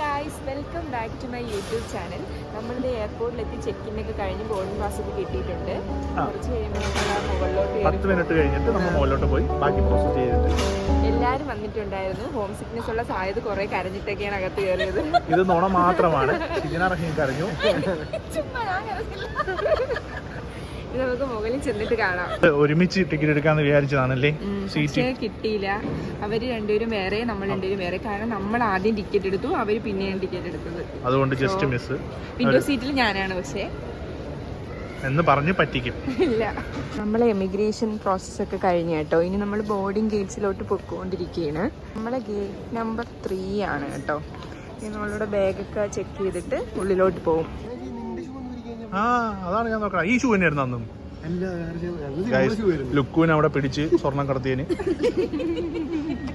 Guys welcome back to my YouTube channel നമ്മളിത് എയർപോർട്ടിലെത്തി check in ഒക്കെ കഴിഞ്ഞ് ബോർഡിംഗ് പാസ് ഒക്കെ കിട്ടിയിട്ടുണ്ട്. കുറച്ച് കഴിയുമ്പോൾ മുകളിലോട്ട് പത്ത് മിനിറ്റ് കഴിഞ്ഞിട്ട് നമ്മൾ മുകളിലോട്ട് പോയി ബാക്കി പ്രോസസ് ചെയ്തിട്ട്. എല്ലാവരും വന്നിട്ടുണ്ടായിരുന്നു. ഹോം സിക്നെസ് ഉള്ള സാധ്യത കുറെ കരഞ്ഞിട്ടൊക്കെയാണ് അകത്ത് കയറിയത്. ഇത് നോണം മാത്രമാണ്. കരഞ്ഞു. ചുമ്മാ ഞാൻ കരഞ്ഞില്ല. നമുക്ക് മുകളിൽ ചെന്നിട്ട് കാണാം. ഒരുമിച്ച് ടിക്കറ്റ് എടുക്കാന്ന് വിചാരിച്ചതാണല്ലേ? സീറ്റ്. കിട്ടിയില്ല. അവർ രണ്ടുപേരും വേറെ നമ്മൾ രണ്ടുപേരും വേറെ. കാരണം നമ്മൾ ആദ്യം ടിക്കറ്റ് എടുത്തു അവർ പിന്നെയാണ് ടിക്കറ്റ് എടുത്തത്. അതുകൊണ്ട് ജസ്റ്റ് മിസ് വിൻഡോ സീറ്റിൽ ഞാനാണ് പക്ഷേ. എന്ന് പറഞ്ഞ് പറ്റിക്കും. ഇല്ല. നമ്മളെ എമിഗ്രേഷൻ പ്രോസസ് ഒക്കെ കഴിഞ്ഞ കേട്ടോ. ഇനി നമ്മൾ ബോർഡിംഗ് ഗേറ്റ്സിലോട്ട് പൊയ്ക്കൊണ്ടിരിക്കുകയാണ്. നമ്മളെ ഗേറ്റ് നമ്പർ ത്രീ ആണ് കേട്ടോ. ഇനി നമ്മളുടെ ബാഗൊക്കെ ചെക്ക് ചെയ്തിട്ട് ഉള്ളിലോട്ട് പോകും. ആ അതാണ് ഞാൻ നോക്കണം. ഈ ഷൂ തന്നെയായിരുന്നു അന്നും. ലുക്കുവിന് അവിടെ പിടിച്ച് സ്വർണം കടത്തിയതിന്.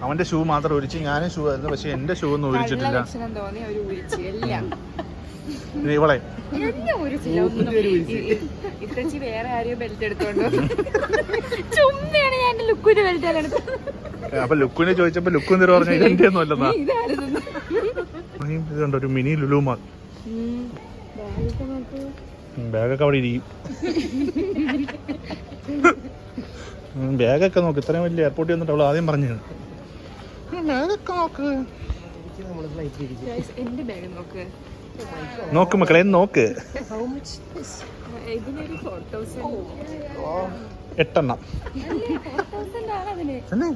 അവന്റെ ഷൂ മാത്രം ഒരിച്ച് ഞാനും ഷൂ ആയിരുന്നു. പക്ഷെ എന്റെ ഷൂ ഒന്നും ഒഴിച്ചിട്ടില്ല ഒരിച്ചിട്ടില്ല. ഇവളെ. അപ്പൊ ലുക്കുവിനെ ചോദിച്ചപ്പോ ലുക്കു എന്തൊരു പറഞ്ഞു എന്റെ ഒന്നും അല്ലെന്നാ ഇതായിരുന്നു ഇത് കണ്ടോ ഒരു മിനി ലുലുമാൾ നോക്കൂ ബാഗൊക്കെ അവിടെ ഇരിക്കും. ബാഗൊക്കെ നോക്ക് ഇത്രയും വലിയ എയർപോർട്ടിൽ വന്നിട്ട് അവൾ ആദ്യം പറഞ്ഞു ബാഗൊക്കെ നോക്ക്. നോക്ക്. നോക്ക് മക്കളെ നോക്ക്. എട്ടെണ്ണം. തന്നെ?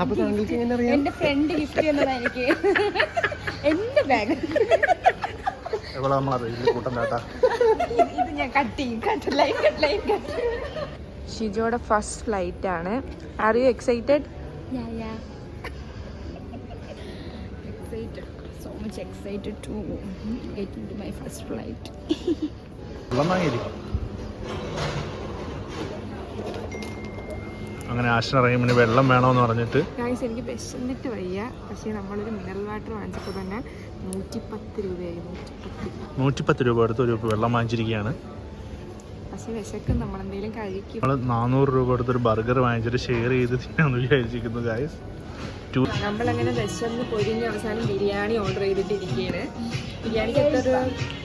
അപ്പൊ താങ്കൾക്ക് എങ്ങനെ അറിയാം? എന്റെ ഫ്രണ്ട് ഗിഫ്റ്റ് തന്നതാ എനിക്ക്. എന്റെ ബാഗ് എവിടെ കൂട്ടം കേട്ടാ ഇത് ഞാൻ കട്ട് ചെയ്യും cut line cut line cut ഷിജോയുടെ first flight ആണ്. Are you excited excited so much excited to get into my first flight അങ്ങനെ ആശന റഹീമിന് വെള്ളം വേണമെന്ന് പറഞ്ഞിട്ട്. എനിക്ക് വിശന്നിട്ട് വയ്യ. പക്ഷേ നമ്മളൊരു മിനറൽ വാട്ടർ വാങ്ങിച്ചപ്പോൾ തന്നെ നൂറ്റിപ്പത്ത് രൂപയായി നൂറ്റിപ്പത്ത്. രൂപ കൊടുത്ത് ഒരു വെള്ളം വാങ്ങിച്ചിരിക്കുകയാണ്. പക്ഷേ വിശക്കും നമ്മളെന്തെങ്കിലും കഴിക്കും. നമ്മൾ നാനൂറ് രൂപ കൊടുത്തൊരു ബർഗർ വാങ്ങിച്ചിട്ട് ഷെയർ ചെയ്ത് തിന്നാന്ന് വിചാരിച്ചിരിക്കുന്നു ഗായസ് ടു നമ്മളങ്ങനെ വിശന്ന് പൊരിഞ്ഞ് അവസാനം ബിരിയാണി ഓർഡർ ചെയ്തിട്ടിരിക്കുകയാണ്. ബിരിയാണിക്ക് എത്ര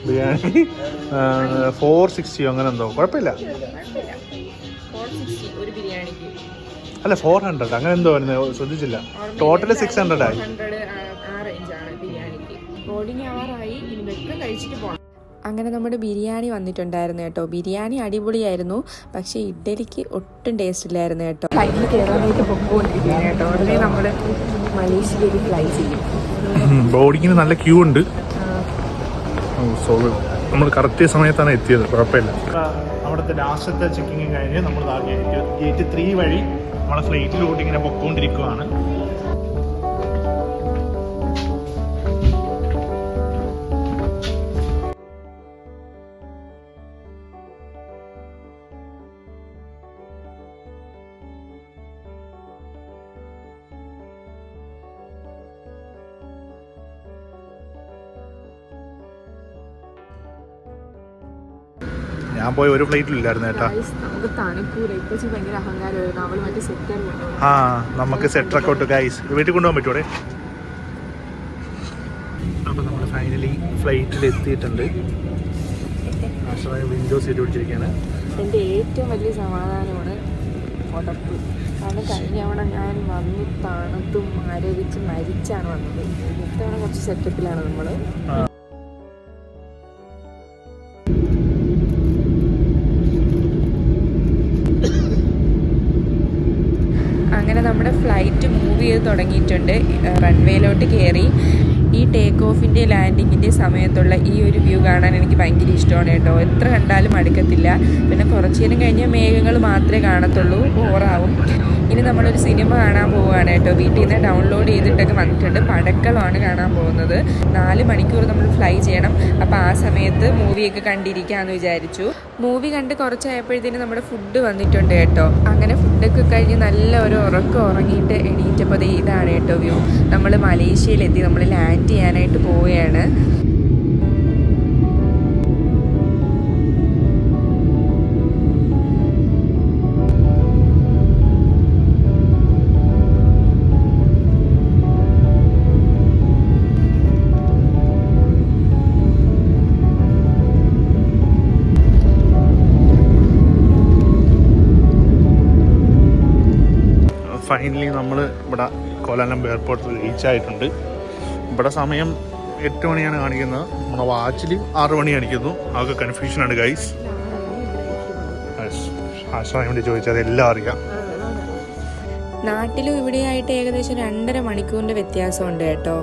ബിരിയാണി ഫോർ സിക്സ്റ്റിയോ അങ്ങനെ എന്തോ. കുഴപ്പമില്ല. അല്ല ഫോർ ഹൺഡ്രഡ് അങ്ങനെ എന്തോ വരുന്നത് ശ്രദ്ധിച്ചില്ല. ടോട്ടൽ സിക്സ് ഹൺഡ്രഡ് ആയി. ഹൺഡ്രഡ് ആ ബിരിയാണിക്ക്. ബോർഡിങ് ആറായി ഇനി വെക്കം കഴിച്ചിട്ട് പോകണം അങ്ങനെ നമ്മുടെ ബിരിയാണി വന്നിട്ടുണ്ടായിരുന്നു കേട്ടോ. ബിരിയാണി അടിപൊളിയായിരുന്നു. പക്ഷേ ഇഡ്ഡലിക്ക് ഒട്ടും ടേസ്റ്റ് ഇല്ലായിരുന്നു കേട്ടോ. ഫ്ലൈറ്റിൽ കയറാനായിട്ട് പൊക്കോണ്ടിരിക്കുകയാണ് കേട്ടോ. ഉടനെ നമ്മൾ മലേഷ്യയിലേക്ക് ഫ്ലൈ ചെയ്യും. ബോർഡിങ്ങിന് നല്ല ക്യൂ ഉണ്ട്. നമ്മൾ കറക്റ്റ് സമയത്താണ് എത്തിയത്. കുഴപ്പമില്ല. അവിടുത്തെ ലാസ്റ്റത്തെ ചെക്കിങ് കഴിഞ്ഞ് നമ്മൾ ഗേറ്റ് ത്രീ വഴി നമ്മളെ ഫ്ലൈറ്റിലോട്ട് ഇങ്ങനെ പൊക്കോണ്ടിരിക്കുവാണ്. ഞാൻ പോയ ഒരു ഫ്ലൈറ്റിലില്ലായിരുന്നു കേട്ടാ ആ നമുക്ക് സെറ്റ് റെക്കോട്ട് ഗൈസ് വീട്ടിൽ കൊണ്ടുപോകാൻ പറ്റൂടെ അപ്പോൾ നമ്മൾ ഫൈനലി ഫ്ലൈറ്റിൽ എത്തിയിട്ടുണ്ട്. വിൻഡോ സീറ്റ് പിടിച്ചിരിക്കുകയാണ്. എന്റെ ഏറ്റവും വലിയ സമാധാനമാണ് ഉടപ്പ്. കാരണം കഴിഞ്ഞ തവണ ഞാൻ വന്ന് തണുത്തും മരവിച്ച് മരിച്ചാണ് വന്നത്. ഇത്തവണ കുറച്ച് സെറ്റപ്പിലാണ് നമ്മൾ അങ്ങനെ നമ്മുടെ ഫ്ലൈറ്റ് മൂവ് ചെയ്ത് തുടങ്ങിയിട്ടുണ്ട്. റൺവേയിലോട്ട് കയറി ഈ ടേക്ക് ഓഫിന്റെ ലാൻഡിങ്ങിന്റെ സമയത്തുള്ള ഈ ഒരു വ്യൂ കാണാൻ എനിക്ക് ഭയങ്കര ഇഷ്ടമാണ് കേട്ടോ. എത്ര കണ്ടാലും അടുക്കത്തില്ല. പിന്നെ കുറച്ചു നേരം കഴിഞ്ഞാൽ മേഘങ്ങൾ മാത്രമേ കാണത്തുള്ളൂ. ബോറാവും ഇനി നമ്മളൊരു സിനിമ കാണാൻ പോവുകയാണ് കേട്ടോ. വീട്ടിൽ നിന്ന് ഡൗൺലോഡ് ചെയ്തിട്ടൊക്കെ വന്നിട്ടുണ്ട്. പടക്കളമാണ് കാണാൻ പോകുന്നത്. നാല് മണിക്കൂർ നമ്മൾ ഫ്ലൈ ചെയ്യണം. അപ്പോൾ ആ സമയത്ത് മൂവിയൊക്കെ കണ്ടിരിക്കാമെന്ന് വിചാരിച്ചു. മൂവി കണ്ട് കുറച്ചായപ്പോഴത്തേനും നമ്മുടെ ഫുഡ് വന്നിട്ടുണ്ട് കേട്ടോ. അങ്ങനെ ഫുഡൊക്കെ കഴിഞ്ഞ് നല്ല ഒരു ഉറക്കം ഉറങ്ങിയിട്ട് എണീറ്റപ്പോൾ ഇതാണ് കേട്ടോ വ്യൂ നമ്മൾ മലേഷ്യയിലെത്തി. നമ്മൾ ലാൻഡ് ചെയ്യാനായിട്ട് പോവുകയാണ്. ഫൈനലി നമ്മൾ ഇവിടെ കോലാലംബ് എയർപോർട്ടിൽ റീച്ച് ആയിട്ടുണ്ട്. ഇവിടെ സമയം എട്ട് മണിയാണ് കാണിക്കുന്നത്. നമ്മുടെ വാച്ചിൽ ആറ് മണി കാണിക്കുന്നു. അതൊക്കെ കൺഫ്യൂഷനാണ് ഗൈസ് ആശ്രയം വേണ്ടി ചോദിച്ചാൽ എല്ലാം അറിയാം. നാട്ടിലും ഇവിടെയായിട്ട് ഏകദേശം രണ്ടര മണിക്കൂറിന്റെ വ്യത്യാസമുണ്ട് കേട്ടോ.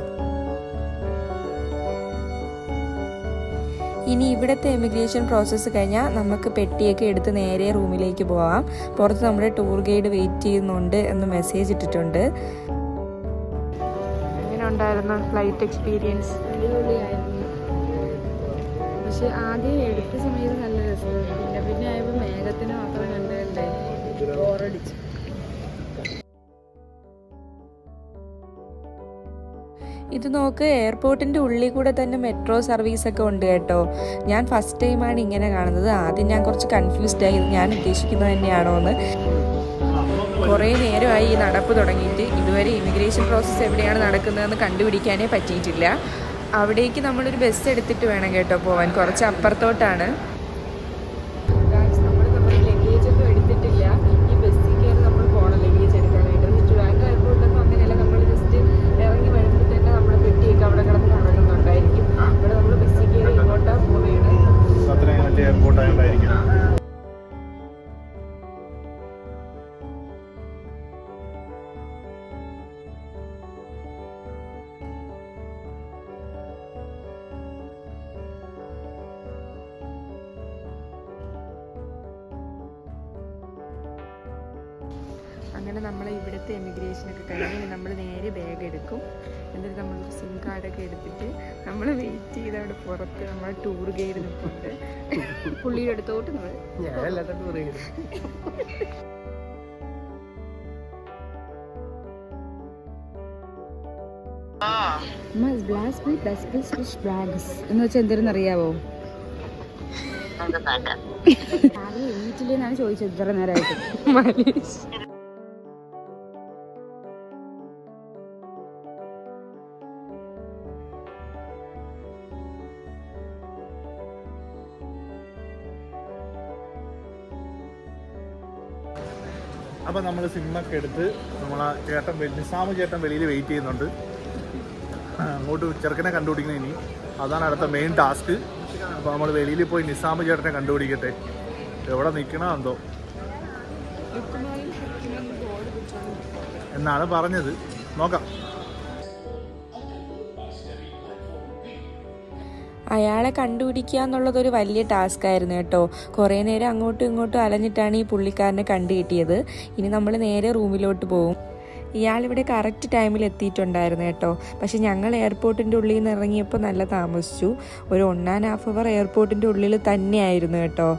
ഇനി ഇവിടുത്തെ എമിഗ്രേഷൻ പ്രോസസ്സ് കഴിഞ്ഞാൽ നമുക്ക് പെട്ടിയൊക്കെ എടുത്ത് നേരെ റൂമിലേക്ക് പോവാം. പുറത്ത് നമ്മുടെ ടൂർ ഗൈഡ് വെയിറ്റ് ചെയ്യുന്നുണ്ട് എന്ന് മെസ്സേജ് ഇട്ടിട്ടുണ്ട്. എങ്ങനെ ഉണ്ടായിരുന്നു ഫ്ലൈറ്റ് എക്സ്പീരിയൻസ് അടിപൊളിയായിരുന്നു. പക്ഷെ ആദ്യം എടുത്ത സമയത്ത് നല്ല ഇത് നോക്ക് എയർപോർട്ടിന്റെ ഉള്ളിൽ കൂടെ തന്നെ മെട്രോ സർവീസൊക്കെ ഉണ്ട് കേട്ടോ. ഞാൻ ഫസ്റ്റ് ടൈമാണ് ഇങ്ങനെ കാണുന്നത്. ആദ്യം ഞാൻ കുറച്ച് കൺഫ്യൂസ്ഡ് ആയി. ഞാൻ ഉദ്ദേശിക്കുന്നത് തന്നെയാണോ എന്ന് കുറേ നേരമായി ഈ നടപ്പ് തുടങ്ങിയിട്ട് ഇതുവരെ ഇമിഗ്രേഷൻ പ്രോസസ്സ് എവിടെയാണ് നടക്കുന്നതെന്ന് കണ്ടുപിടിക്കാനേ പറ്റിയിട്ടില്ല. അവിടേക്ക് നമ്മളൊരു ബസ് എടുത്തിട്ട് വേണം കേട്ടോ പോവാൻ. കുറച്ച് അപ്പുറത്തോട്ടാണ്. അങ്ങനെ നമ്മൾ ഇവിടുത്തെ എമിഗ്രേഷനൊക്കെ കഴിഞ്ഞ് നമ്മൾ നേരെ ബാഗ് എടുക്കും. എന്നിട്ട് നമ്മൾ സിം കാർഡൊക്കെ എടുത്തിട്ട് നമ്മൾ വെയിറ്റ് ചെയ്ത് അവിടെ പുറത്ത് നമ്മൾ ടൂർ ഗൈഡ് നിൽക്കുന്നുണ്ട് പുള്ളിയുടെ അടുത്തോട്ട് നമ്മൾ ഞാനല്ലാത്ത ടൂർ എന്ന് വെച്ചാൽ എന്തെങ്കിലും അറിയാവോ? ഞാൻ ചോദിച്ചത് ഇത്ര നേരമായിട്ട് അപ്പം നമ്മൾ സിമ്മൊക്കെ എടുത്ത് നമ്മളാ ചേട്ടൻ വെളി- നിസാമ് ചേട്ടൻ വെളിയിൽ വെയിറ്റ് ചെയ്യുന്നുണ്ട്. അങ്ങോട്ട് ചെറുക്കനെ കണ്ടുപിടിക്കണം ഇനി. അതാണ് അടുത്ത മെയിൻ ടാസ്ക് അപ്പോൾ നമ്മൾ വെളിയിൽ പോയി നിസാമ് ചേട്ടനെ കണ്ടുപിടിക്കട്ടെ. എവിടെ നിൽക്കണോ എന്തോ. എന്നാണ് പറഞ്ഞത്. നോക്കാം. അയാളെ കണ്ടുപിടിക്കുക എന്നുള്ളതൊരു വലിയ ടാസ്ക് ആയിരുന്നു കേട്ടോ. കുറേ നേരം അങ്ങോട്ടും ഇങ്ങോട്ടും അലഞ്ഞിട്ടാണ് ഈ പുള്ളിക്കാരനെ കണ്ടു കിട്ടിയത്. ഇനി നമ്മൾ നേരെ റൂമിലോട്ട് പോകും. ഇയാളിവിടെ കറക്റ്റ് ടൈമിൽ എത്തിയിട്ടുണ്ടായിരുന്നു കേട്ടോ. പക്ഷെ ഞങ്ങൾ എയർപോർട്ടിന്റെ ഉള്ളിൽ നിന്ന് ഇറങ്ങിയപ്പോൾ നല്ല താമസിച്ചു. ഒരു ഒൺ ആൻഡ് ഹാഫ് അവർ എയർപോർട്ടിന്റെ ഉള്ളിൽ തന്നെയായിരുന്നു കേട്ടോ.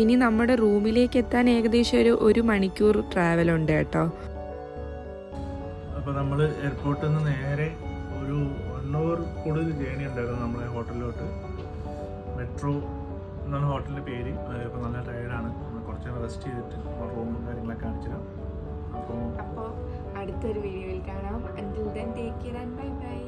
ഇനി നമ്മുടെ റൂമിലേക്ക് എത്താൻ ഏകദേശം ഒരു ഒരു മണിക്കൂർ ട്രാവൽ ഉണ്ട് കേട്ടോ. അപ്പോൾ നമ്മൾ എയർപോർട്ടിൽ നിന്ന് നേരെ ഒരു വൺ അവർ കൂടുതൽ ജേണി ഉണ്ടായിരുന്നു നമ്മളെ ഹോട്ടലിലോട്ട് മെട്രോ എന്നാണ് ഹോട്ടലിന്റെ പേര്. ഇപ്പോൾ നല്ല ടയർഡാണ് നമ്മൾ കുറച്ച് റെസ്റ്റ് ചെയ്തിട്ട് റൂമും കാര്യങ്ങളൊക്കെ കാണിച്ചു തരാം അപ്പോൾ അടുത്തൊരു വീഡിയോയിൽ കാണാം. Then take care and bye bye